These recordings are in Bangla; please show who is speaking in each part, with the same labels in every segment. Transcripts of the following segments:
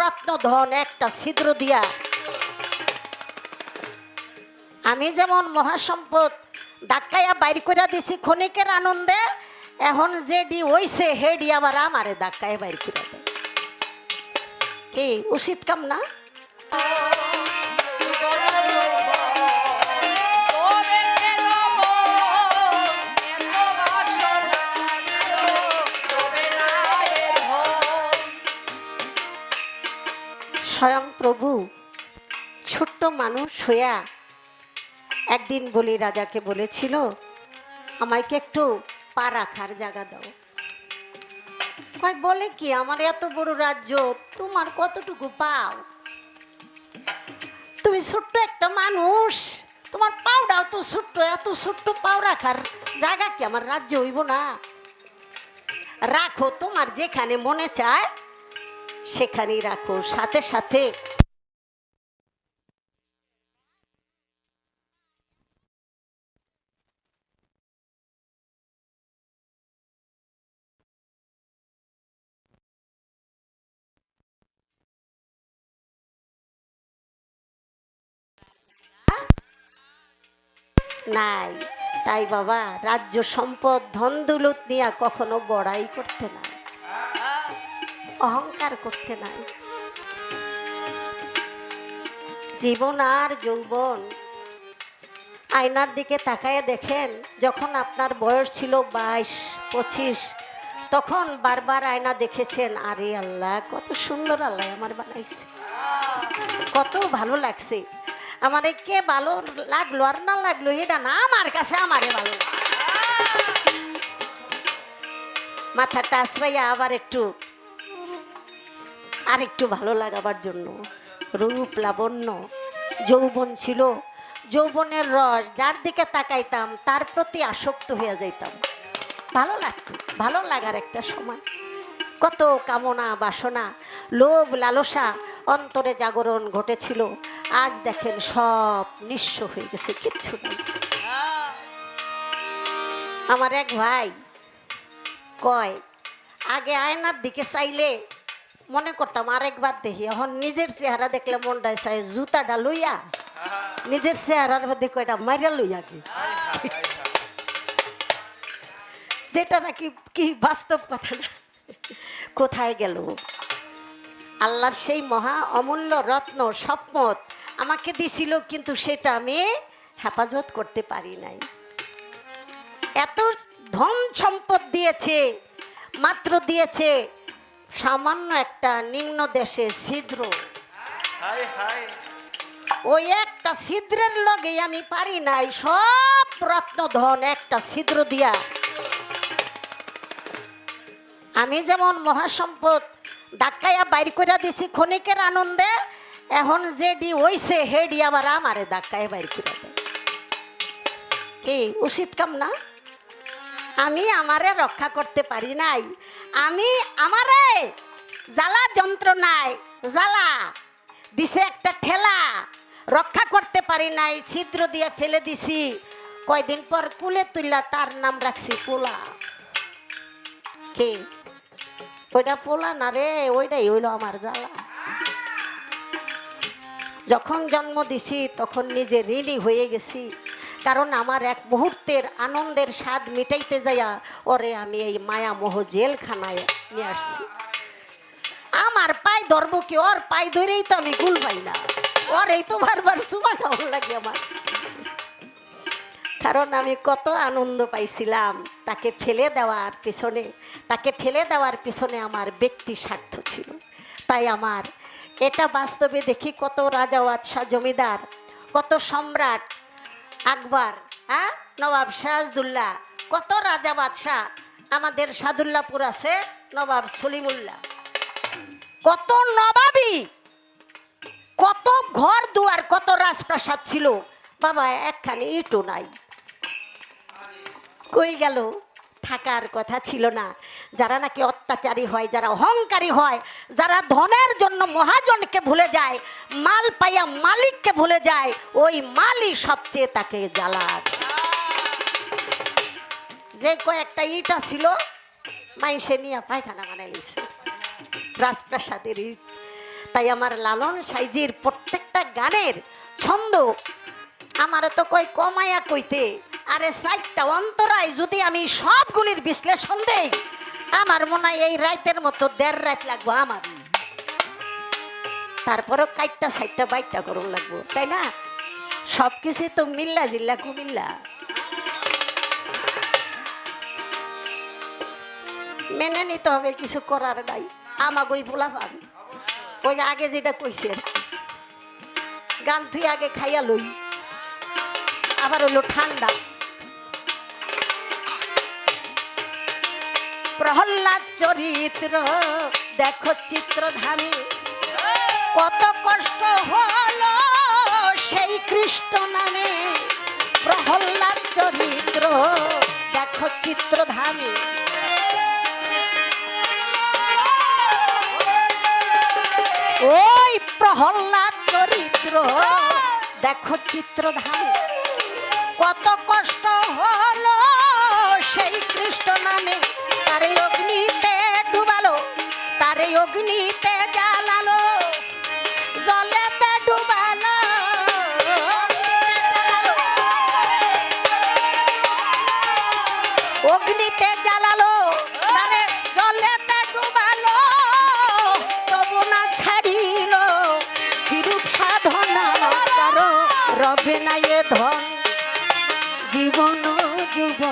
Speaker 1: রত্ন ধন, একটা ছিদ্র দিয়া। আমি যেমন মহাসম্পদ ধাক্কাইয়া বাইর করে দিছি ক্ষণিকের আনন্দে, এখন যে যেডি হইছে, হেডি আবার আমারে ধাক্কায় বাইর করে দেয়। কি, উচিত কাম না? প্রভু, ছোট্ট মানুষ হইয়া একদিন বলি রাজাকে বলেছিল, আমাকে একটু পা রাখার জায়গা দাও। কয়, বলে কি, আমার এত বড় রাজ্য, তোমার কতটুকু পাও? তুমি ছোট্ট একটা মানুষ, তোমার পাওটাও তো ছোট্ট, এত ছোট্ট পাও রাখার জায়গা কি আমার রাজ্যে হইব না? রাখো তোমার যেখানে মনে চায়, সেখানেই রাখো, সাথে সাথে নাই। তাই বাবা, রাজ্য সম্পদ ধন দৌলত নিয়ে কখনো বড়াই করতে নাই। অহংকার করতে নাই। জীবন আর যৌবন। আয়নার দিকে তাকায় দেখেন, যখন আপনার বয়স ছিল বাইশ, পঁচিশ, তখন বারবার আয়না দেখেছেন, আরে আল্লাহ, কত সুন্দর আল্লাহ আমার বানাইছে। কত ভালো লাগছে। আমারে কে ভালো লাগল আর না লাগল, এটা না আমার কাছে, আমারে ভালো। মাথাটা আশ্রয়া আবার একটু, আর একটু ভালো লাগাবার জন্য। রূপ লাবণ্য, যৌবন ছিল, যৌবনের রস, যার দিকে তাকাইতাম, তার প্রতি আসক্ত হয়ে যাইতাম। ভালো লাগতো, ভালো লাগার একটা সময়। কত কামনা, বাসনা, লোভ, লালসা অন্তরে জাগরণ ঘটেছিল। আজ দেখেন সব নিঃস্ব হয়ে গেছে, কিচ্ছু নেই। আমার এক ভাই কয়, আগে আয়নার দিকে চাইলে মনে করতাম আরেকবার দেখি, এখন নিজের চেহারা দেখলে মনটায় চাই জুতাটা লইয়া, নিজের চেহারার মধ্যে কয়টা মাইরা লইয়া কি যেটা নাকি কি বাস্তব কথা না। কোথায় গেল? আল্লাহর সেই মহা অমূল্য রত্ন সম্পদ আমাকে দিছিল কিন্তু সেটা আমি হেফাজত করতে পারি নাই। এত ধন সম্পদ দিয়েছে মাত্র দিয়েছে সামান্য একটা নিম্ন দেশে ছিদ্র। ওই একটা ছিদ্রের লগে আমি পারি নাই সব রত্ন ধন একটা ছিদ্র দিয়া। আমি যেমন মহাসম্পদ ধাক্কাইয়া বাইর করে দিছি, ক্ষণিকের আনন্দে এখন যে যেডি হইছে, হেডি আবার আমারে ধাক্কায় বাইর করে দেয়। কি, উচিত কাম না? আমি আমারে রক্ষা করতে পারি নাই। আমি আমারে জ্বালা যন্ত্রণায় জ্বালা দিছে একটা ঠেলা। রক্ষা করতে পারি নাই, ছিদ্র দিয়ে ফেলে দিছি। কয়দিন পর কুলে তুললা তার নাম রাখছি পোলা কে? ওইটা পোলা না রে, ওইটাই হইল আমার জ্বালা। যখন জন্ম দিছি, তখন নিজে ঋণী হয়ে গেছি। কারণ আমার এক মুহূর্তের আনন্দের স্বাদ মিটাইতে যাইয়া, ওরে আমি এই মায়া মোহ জেলখানায় নিয়ে আসছি। আমার পায়ে ধরবো কি, ওর পায়ে ধরেই তো আমি গুল পাই না। ওর এই তো বারবার সুমা খাওয়ার লাগে আমার। কারণ আমি কত আনন্দ পাইছিলাম। তাকে ফেলে দেওয়ার পিছনে, তাকে ফেলে দেওয়ার পিছনে আমার ব্যক্তি স্বার্থ ছিল। তাই আমার এটা বাস্তবে দেখি কত রাজা, বাদশাহ, জমিদার, কত সম্রাট, আকবর হ্যাঁ? নবাব সিরাজদুল্লাহ, কত রাজা, বাদশাহ, আমাদের সাদুল্লাপুর আছে নবাব সলিমুল্লাহ। কত নবাবী, কত ঘর দুয়ার, কত রাজপ্রাসাদ ছিল। বাবা, একখানি ইটও নাই। কই গেল? থাকার কথা ছিল না। যারা নাকি অত্যাচারী হয়, যারা অহংকারী হয়, যারা ধনের জন্য মহাজনকে ভুলে যায়, মাল পাইয়া মালিককে ভুলে যায়, ওই মালই সবচেয়ে তাকে জ্বালায়। যে কয়েকটা ইটা ছিল মাই সে নিয়ে পায়খানা বানাই লিছে রাজপ্রাসাদের ইট। তাই আমার লালন সাইজির প্রত্যেকটা গানের ছন্দ আমার তো কই কমায়া কইতে। আরে সাইটটা অন্তরায় যদি আমি সবগুলির বিশ্লেষণ দেই, আমার মনে হয় এই রাইতের মতো দেড় রাত লাগবো আমার। তারপরও কাইটটা সাইটটা বাইটটা করুন লাগবো, তাই না? সব কিছুই তো মিল্লা জিল্লা কুমিল্লা। মেনে নিতে হবে, কিছু করার নাই। আমাগই ভোলা পান ওই যে আগে যেটা কইছে গান তুই আগে খাইয়া লই, আবার হলো ঠান্ডা। প্রহ্লাদ চরিত্র, দেখো চিত্রধামী কত কষ্ট হলো সেই কৃষ্ণ নামে। প্রহ্লাদ চরিত্র, দেখো চিত্রধামী ওই প্রহ্লাদ চরিত্র, দেখো চিত্রধাম কত কষ্ট হলো সেই কৃষ্ণ নামে। অগ্নিতে জ্বালালো, জলেতে ডুবালো, অগ্নিতে জ্বালালো। তারে জলেতে ডুবালো, তবু না ছাড়িল। সিরূপ সাধনা কারও রবে জীবন যুবন।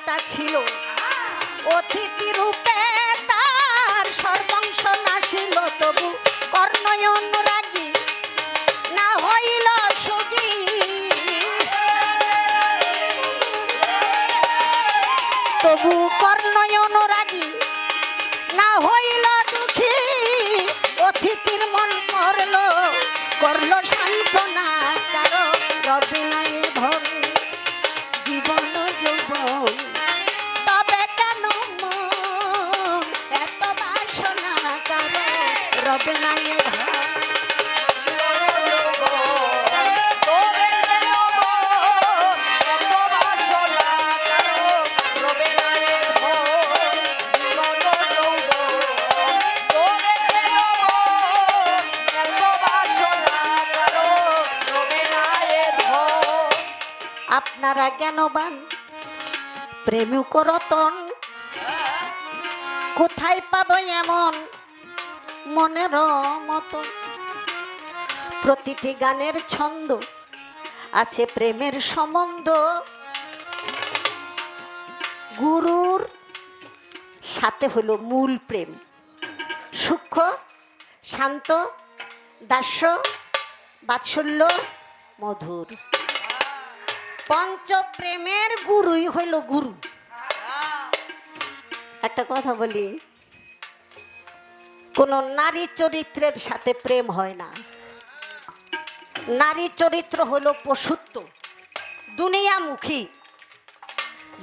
Speaker 1: দাতা ছিল। অতিথি রূপে তার সর্বংশ নাশিল তবু কর্ণয় রতন কোথায় পাবো এমন মনের মতন প্রতিটি গানের ছন্দ আছে প্রেমের সম্বন্ধ। গুরুর সাথে হলো মূল প্রেম। সূক্ষ্ম, শান্ত, দাস্য, বাৎসল্য, মধুর। পঞ্চপ্রেমের গুরুই হইল গুরু। একটা কথা বলি। কোন নারী চরিত্রের সাথে প্রেম হয় না। নারী চরিত্র হলো পশুত্ব, দুনিয়ামুখী,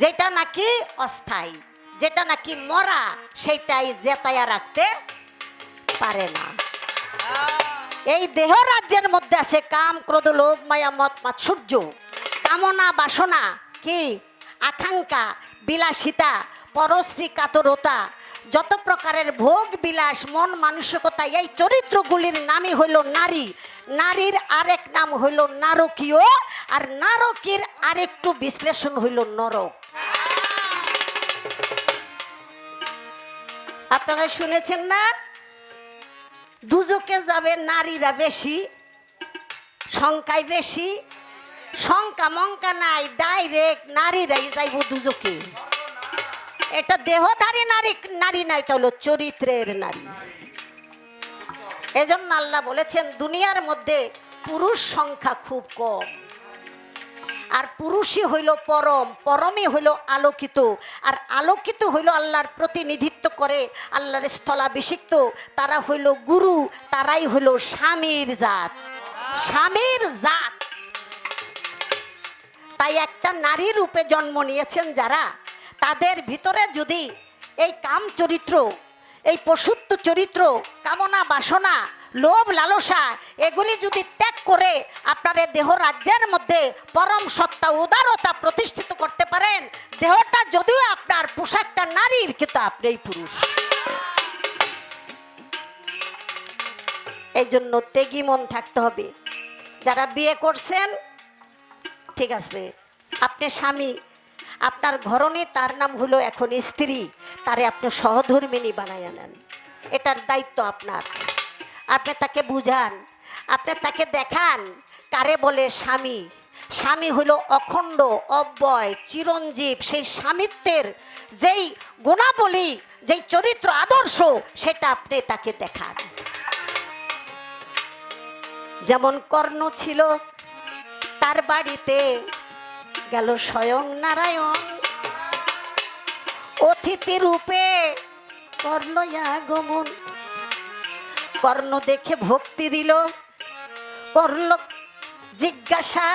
Speaker 1: যেটা নাকি অস্থায়ী, যেটা নাকি মরা, সেটাই জেতায়া রাখতে পারে না। এই দেহ রাজ্যের মধ্যে আছে কাম, ক্রোধ, লোভ, মায়া মত মাৎসর্য কামনা, বাসনা কি? আকাঙ্ক্ষা, বিলাসিতা পরশ্রী কাতরতা যত প্রকারের ভোগ বিলাস, মন মানসিকতা, এই চরিত্রগুলির নামই হইল নারী। নারীর আরেক নাম হইল নারকীয়, আর নারকীর আরেকটু বিশ্লেষণ হইল নরক। আপনারা শুনেছেন না? দুজকে যাবে নারীরা বেশি, সংখ্যায় বেশি, সংখ্যা মঙ্কা নাই, ডাইরেক্ট নারীরাই যাইব দুজকে। এটা দেহধারী নারী নারী না, এটা হলো চরিত্রের নারী। এজন্য আল্লাহ বলেছেন, দুনিয়ার মধ্যে পুরুষ সংখ্যা খুব কম। আর পুরুষই হইল পরম, পরমই হইল আলোকিত। আর আলোকিত হইল আল্লাহর প্রতিনিধিত্ব করে, আল্লাহর স্থলাভিষিক্ত। তারা হইল গুরু, তারাই হইল স্বামীর জাত। স্বামীর জাত। তাই একটা নারী রূপে জন্ম নিয়েছেন যারা তাদের ভিতরে যদি এই কাম চরিত্র, এই পশুত্ব চরিত্র, কামনা বাসনা, লোভ লালসা, এগুলি যদি ত্যাগ করে আপনার দেহ রাজ্যের মধ্যে পরম সত্তা, উদারতা প্রতিষ্ঠিত করতে পারেন, দেহটা যদিও আপনার পোশাকটা নারীর, কিন্তু আপনিই পুরুষ। এই জন্য তেগি মন থাকতে হবে। যারা বিয়ে করছেন, ঠিক আছে, আপনি স্বামী আপনার ঘরনে তার নাম হলো এখন স্ত্রী। তারে আপনি সহধর্মিনী বানাইয়া নেন এটার দায়িত্ব আপনার। আপনি তাকে বুঝান। আপনি তাকে দেখান কারে বলে স্বামী। স্বামী হলো অখণ্ড, অব্যয়, চিরঞ্জীব। সেই স্বামিত্বের যেই গুণাবলী, যেই চরিত্র আদর্শ, সেটা আপনি তাকে দেখান। যেমন কর্ণ ছিল তার বাড়িতে গেল স্বয়ং নারায়ণ। অতিথি রূপে কর্ণ আগমন কর্ণ দেখে ভক্তি দিল। করল জিজ্ঞাসা,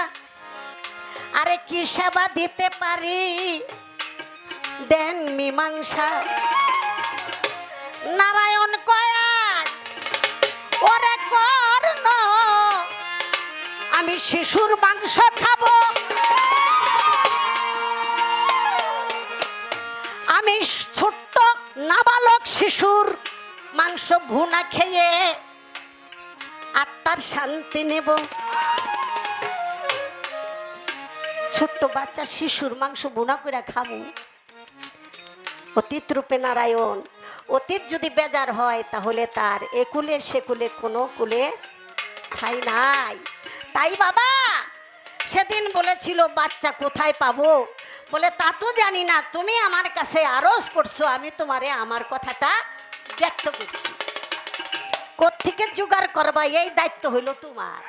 Speaker 1: আরে কি সেবা দিতে পারি? দেন মীমাংসা, নারায়ণ কয়াস, ওরে কর্ণ, আমি শিশুর মাংস খাব শিশুর মাংস ভুনা খেয়ে আত্মার শান্তি নেব। ছোট্ট বাচ্চা শিশুর মাংস ভুনা করে খাব অতীত রূপে নারায়ণ, অতীত যদি বেজার হয় তাহলে তার একুলের সেকুলে কোনো কুলে ঠাই নাই। তাই বাবা, সেদিন বলেছিল, বাচ্চা কোথায় পাবো? বলে, তা তো জানি না, তুমি আমার কাছে আরজ করছ, আমি তোমারে আমার কথাটা ব্যক্ত করছি। কোত্থেকে জোগাড় করবা, এই দায়িত্ব হইল তোমার।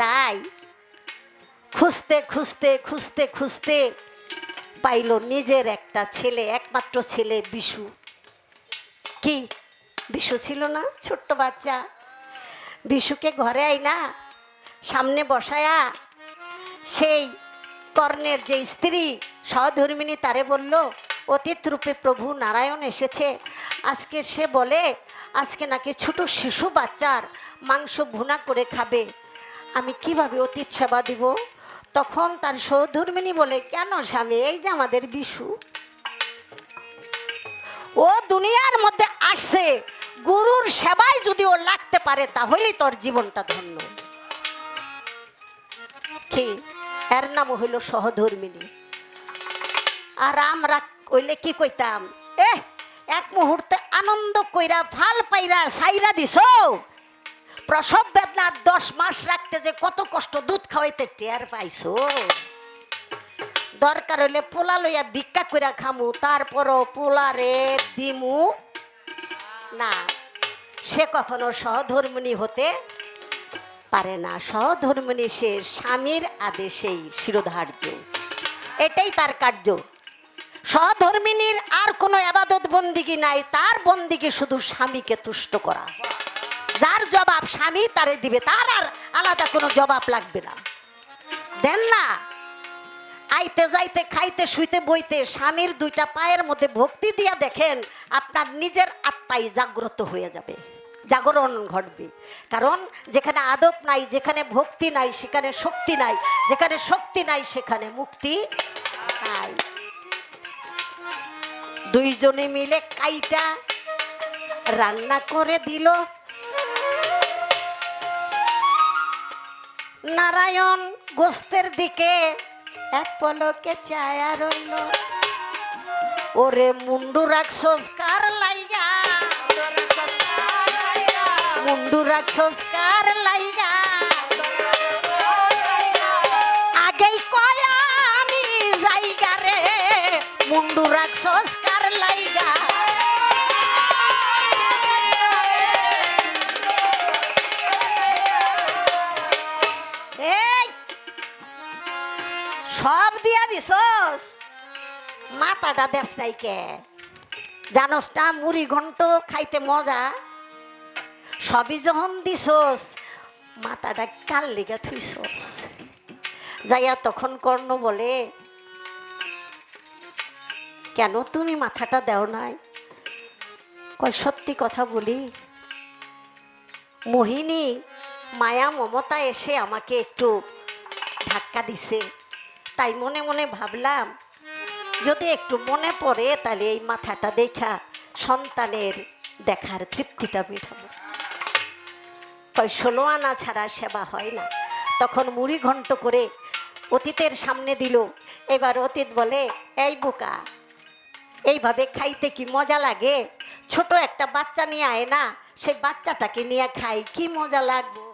Speaker 1: তাই খুঁজতে খুঁজতে খুঁজতে খুঁজতে পাইল নিজের একটা ছেলে, একমাত্র ছেলে বিশু। কি? বিশু ছিল না? ছোট্ট বাচ্চা। বিশুকে ঘরে আই না সামনে বসায়া সেই কর্ণের যে স্ত্রী সহধর্মিনী তারে বলল, অতীত রূপে প্রভু নারায়ণ এসেছে। আজকে সে বলে, আজকে নাকি ছোট শিশু বাচ্চার মাংস ভুনা করে খাবে। আমি কীভাবে অতীত সেবা দিব? তখন তার সহধর্মিনী বলে, কেন স্বামী, এই যে আমাদের বিশু। ও দুনিয়ার মধ্যে আসছে। গুরুর সেবায় যদি ও লাগতে পারে, তাহলেই তোর জীবনটা ধন্য। কি? এর নাম হইল সহধর্মিনী। আর আমরা কইলে কি কইতাম? এ এক মুহূর্তে আনন্দ কইরা ভালো পাইরা সাইরা দিছ। প্রসব বেদনার দশ মাস রাখতে যে কত কষ্ট দুধ খাওয়াইতে টের পাইছো। দরকার হইলে পোলা লইয়া ভিক্ষা কইরা খামু, তারপরও পোলারে দিমু। না, সে কখনো সহধর্মিনী হতে পারে না। সহধর্মিনী সে স্বামীর আদেশেই শিরোধার্য। এটাই তার কার্য। সহধর্মিনীর আর কোনো আবাদত বন্দিগি নাই, তার বন্দিগি শুধু স্বামীকে তুষ্ট করা। যার জবাব স্বামী তারে দিবে, তার আর আলাদা কোনো জবাব লাগবে না। দেন না, আইতে যাইতে, খাইতে, শুইতে, বইতে স্বামীর দুইটা পায়ের মধ্যে ভক্তি দিয়া দেখেন আপনার নিজের আত্মাই জাগ্রত হয়ে যাবে। জাগরণ ঘটবে। কারণ যেখানে আদব নাই, যেখানে ভক্তি নাই, সেখানে শক্তি নাই, যেখানে শক্তি নাই, সেখানে মুক্তি নাই। দুইজনে মিলে কাইটা রান্না করে দিল। নারায়ণ গোস্তের দিকে এক পলকে চায়া রইল। ওরে মুন্ডু রাখছস কার লাইগা মুন্ডু রাখছস কার লাইগা? আগেই কয়া আমি জায়গা রে মুন্ডু রাখছস কার লাইগা? সব দিয়া দিছস? মাথাটা দেশ নাই কে। জানোস না মুড়ি ঘন্ট খাইতে মজা। সবই যখন দিছস, মাথাটা কাল লিগা থুইছস? যাইয়া তখন কর্ণ বলে, কেন তুমি মাথাটা দেও নাই? কয়, সত্যি কথা বলি, মোহিনী মায়া মমতা এসে আমাকে একটু ধাক্কা দিছে। তাই মনে মনে ভাবলাম, যদি একটু মনে পড়ে তাহলে এই মাথাটা দেখা সন্তানের দেখার তৃপ্তিটা মেটাবো। কয় ষোলো আনা ছাড়া সেবা হয় না। তখন মুড়ি ঘন্ট করে অতীতের সামনে দিল। এবার অতীত বলে, এই বোকা, এইভাবে খাইতে কি মজা লাগে? ছোট একটা বাচ্চা নিয়ে আয় না, সেই বাচ্চাটাকে নিয়ে খাই, কি মজা লাগবো?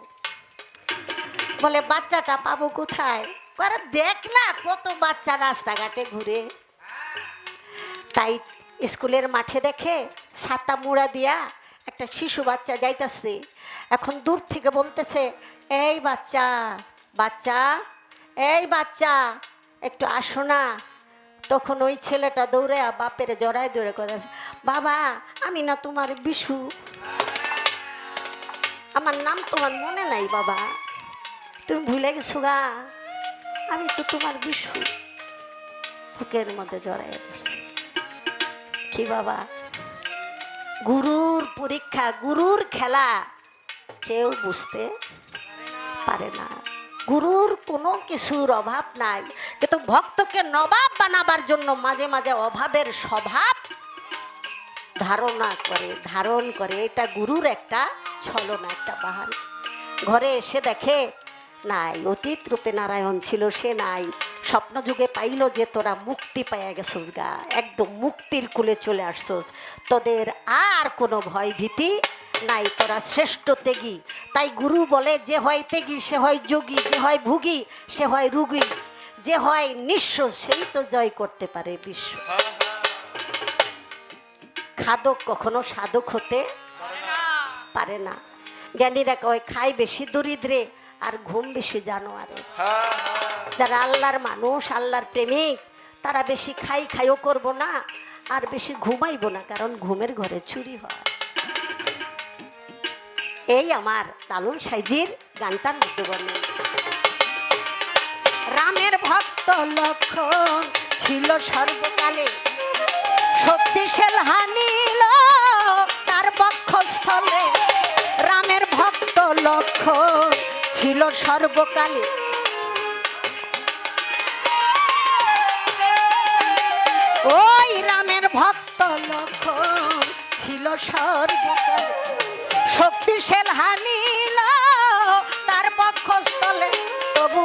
Speaker 1: বলে, বাচ্চাটা পাবো কোথায়? আরে দেখ না, কত বাচ্চা রাস্তাঘাটে ঘুরে। তাই স্কুলের মাঠে দেখে, ছাতা মুড়া দিয়া একটা শিশু বাচ্চা যাইতাছে, এখন দূর থেকে বলতেছে, এই বাচ্চা বাচ্চা, এই বাচ্চা, একটু আসো না। তখন ওই ছেলেটা দৌড়ে বাপের জড়ায় দৌড়ে করেছে বাবা, আমি না তোমার বিশু। আমার নাম তোমার মনে নাই, বাবা। তুমি ভুলে গেছো গা, আমি তো তোমার বিশু। বুকের মধ্যে ধরছি। কি বাবা? গুরুর পরীক্ষা, গুরুর খেলা। কেউ বুঝতে পারে না। গুরুর কোনো কিছুর অভাব নাই। কিন্তু ভক্তকে নবাব বানাবার জন্য মাঝে মাঝে অভাবের স্বভাব ধারণা করে, ধারণ করে। এটা গুরুর একটা ছলনা, একটা বাহানা। ঘরে এসে দেখে, নাই, অতীত রূপে নারায়ণ ছিল, সে নাই। স্বপ্ন যুগে পাইল যে তোরা মুক্তি পাইয়া গেছোস গা, একদম মুক্তির কুলে চলে আসছোস। তোদের আর কোনো ভয় ভীতি নাই, তোরা শ্রেষ্ঠ তেগি তাই গুরু বলে, যে হয় তেগি সে হয় যোগী, যে হয় ভুগি, সে হয় রুগী। যে হয় নিঃস্ব, সেই তো জয় করতে পারে বিশ্ব। খাদক কখনো সাধক হতে পারে না। জ্ঞানীরা কয় খাই বেশি দরিদ্রে আর ঘুম বেশি জানোয়ারে যারা আল্লাহর মানুষ, আল্লাহর প্রেমিক, তারা বেশি খাই খাইও করব না, আর বেশি ঘুমাইব না, কারণ ঘুমের ঘরে চুরি হয়। এই আমার লালন সাইজির গানটার মধ্যে বর্ণনা রামের ভক্ত লক্ষণ ছিল সর্বকালে। শক্তিশাল হানিল তার বক্ষস্থলে। রামের ভক্ত লক্ষণ ছিল সর্বকালে। ওই রামের ভক্ত লক্ষণ ছিল সর্ব শক্তিশাল হানিল তার বক্ষস্থলে তবু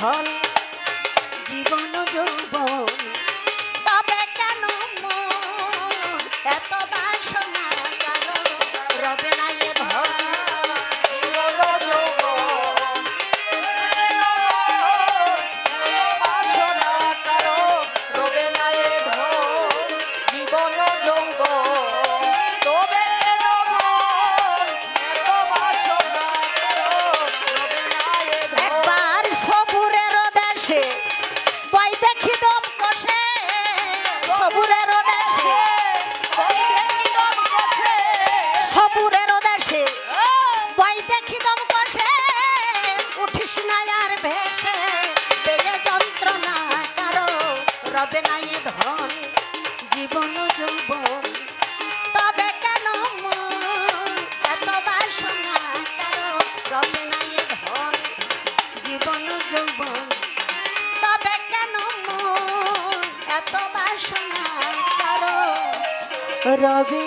Speaker 1: ধন রবে